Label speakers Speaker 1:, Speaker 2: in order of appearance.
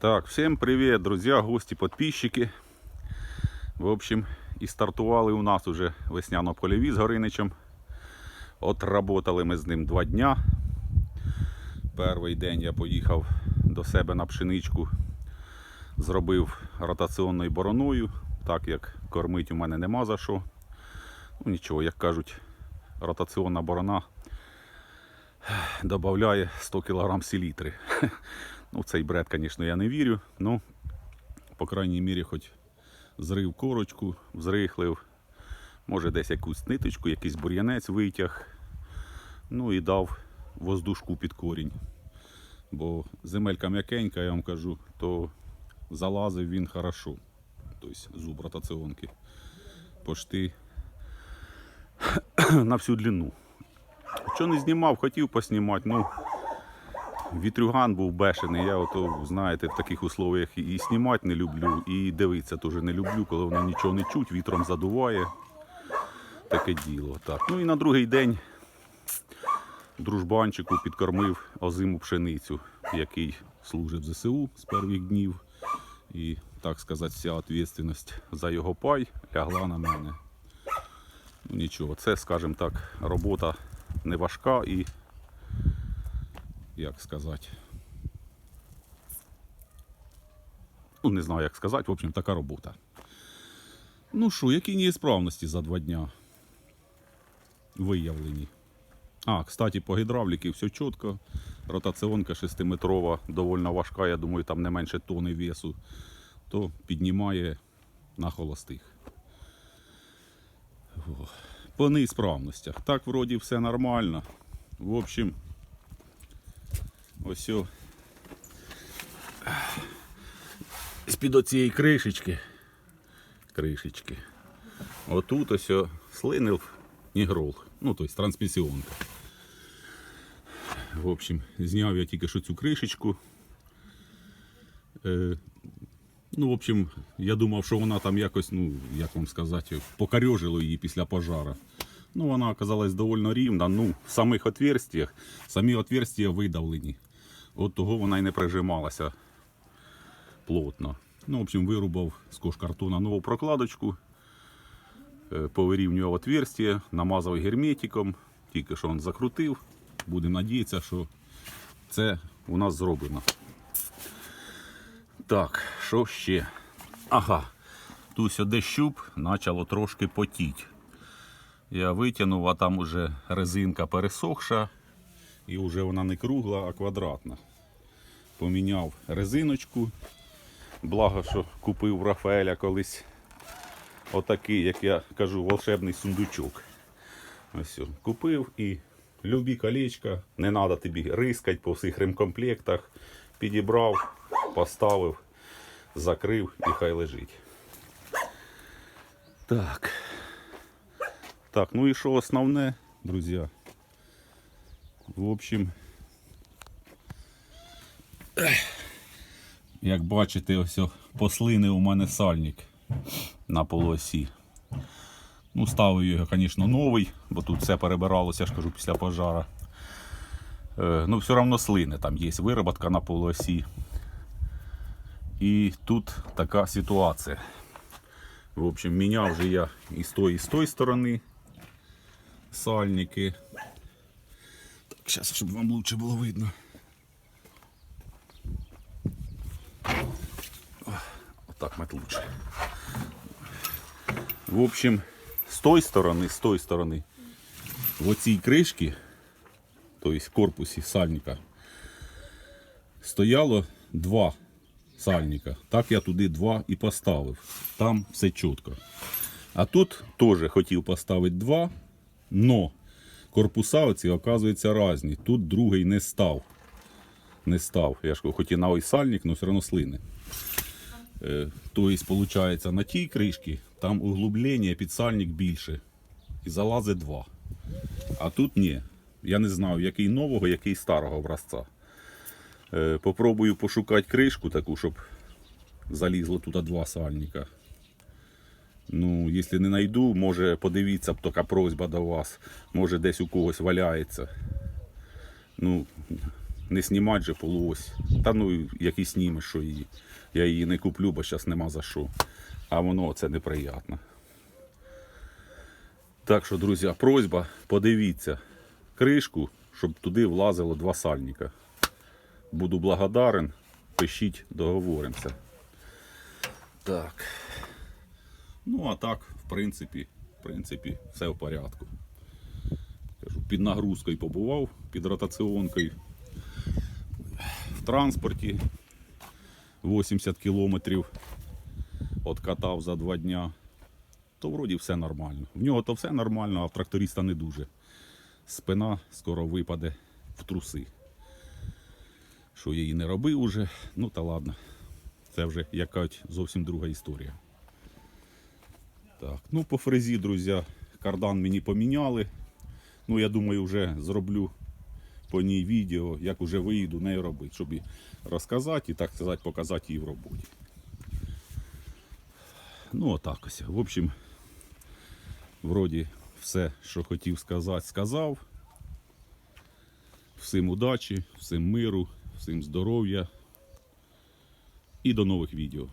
Speaker 1: Так, всем привет, друзья, гости, подписчики. В общем, і стартували у нас уже весняно польові з Гориничем. Отработали ми з ним два дня. Перший день я поїхав до себе на пшеничку, зробив ротаційною бороною, так як кормить у мене нема за що. Ну нічого, як кажуть, ротаційна борона додає 100 кг селітри. Ну, цей бред, звісно, я не вірю. Ну, по крайній мірі, хоч зрив корочку, взрихлив, може десь якусь ниточку, якийсь бур'янець витяг. Ну і дав воздушку під корінь. Бо земелька м'якенька, я вам кажу, то залазив він хорошо. Тобто зуб ротаціонки. Пошти на всю длину. Що не знімав, хотів поснімати, ну вітрюган був бешений. Я ото, знаєте, в таких условиях і знімати не люблю, і дивитися теж не люблю, коли воно нічого не чуть, вітром задуває. Таке діло. Так. Ну і на другий день дружбанчику підкормив озиму пшеницю, який служив ЗСУ з перших днів. І, так сказати, вся відповідальність за його пай лягла на мене. Ну нічого, це, скажімо так, робота не важка і, як сказати, ну не знаю, як сказати, в общем, така робота. Ну що, які неісправності за два дня виявлені? А, кстати, по гідравліки все чітко. Ротаціонка 6-метрова, доволі важка, я думаю, там не менше тони весу, то піднімає на холостих. По неісправностях. Так, вроді, все нормально. В общем, ось. З-під оцієї кришечки. Кришечки. Отут ось слинив нігрол. Ну, тобто трансмісіонка. В общем, зняв я тільки що цю кришечку. Е, ну, в общем, я думав, що вона там якось, ну, як вам сказати, покорьожило її після пожара. Ну, вона оказалась доволі рівна. Ну, в самих отверстиях, самі отверстия видавлені. От того вона і не прижималася плотно. Ну, в общем, вирубав з кошкартона нову прокладочку, е, повирівнював отверстие, намазав герметиком, тільки що він закрутив. Будемо надіятися, що це у нас зроблено. Так, що ще? Ага, тут сюди щуп почало трошки потіть. Я витягнув, а там уже резинка пересохша, і вже вона не кругла, а квадратна. Поміняв резиночку. Благо, що купив Рафаеля колись отакий, як я кажу, волшебний сундучок. Ось купив і любі колечка, не треба тобі рискати по всіх ремкомплектах. Підібрав, поставив, закрив і хай лежить. Так. Так, ну і що основне, друзі? В общем, як бачите, ось послини у мене сальник на полосі. Ну, ставив його, звісно, новий, бо тут все перебиралося, я ж кажу, після пожара. Е, ну, все одно слини, там є вироботка на полосі. І тут така ситуація. В общем, міняв вже я і з тої, і з тої сторони сальники. Зараз, щоб вам лучше було видно. Отак мать лучше. В общем, з тої сторони, з тої сторони, в оцій кришці, тобто корпусі сальника, стояло два сальника. Так я туди два і поставив. Там все чітко. А тут теж хотів поставити два, но корпуса оці, оказуються різні. Тут другий не став. Не став. Я ж хоч і на ой сальник, але все одно слини. Е, Тобто, виходить, на тій кришці там углублення під сальник більше. І залазить два. А тут ні. Я не знаю, який нового, який старого образця. Е, Попробую пошукати кришку таку, щоб залізло туди два сальника. Ну, якщо не знайду, може подивіться, така просьба до вас. Може десь у когось валяється. Ну, не знімати же полуось. Та ну, як і знімеш, що її. Я її не куплю, бо зараз нема за що. А воно це неприємно. Так що, друзі, просьба, подивіться кришку, щоб туди влазило два сальника. Буду благодарен. Пишіть, договоримося. Так. Ну, а так, в принципі, в принципі, все в порядку. Кажу, під нагрузкою побував, під ротаціонкою. В транспорті 80 кілометрів откатав за два дня. То вроді все нормально. В нього то все нормально, а в тракториста не дуже. Спина скоро випаде в труси. Що я її не робив уже, ну та ладно. Це вже якась зовсім друга історія. Так, ну по фрезі, друзі, кардан мені поміняли. Ну, я думаю, вже зроблю по ній відео, як уже виїду нею робити, щоб і розказати і так сказати, показати її в роботі. Ну, отак ось. В общем, вроді все, що хотів сказати, сказав. Всім удачі, всім миру, всім здоров'я і до нових відео.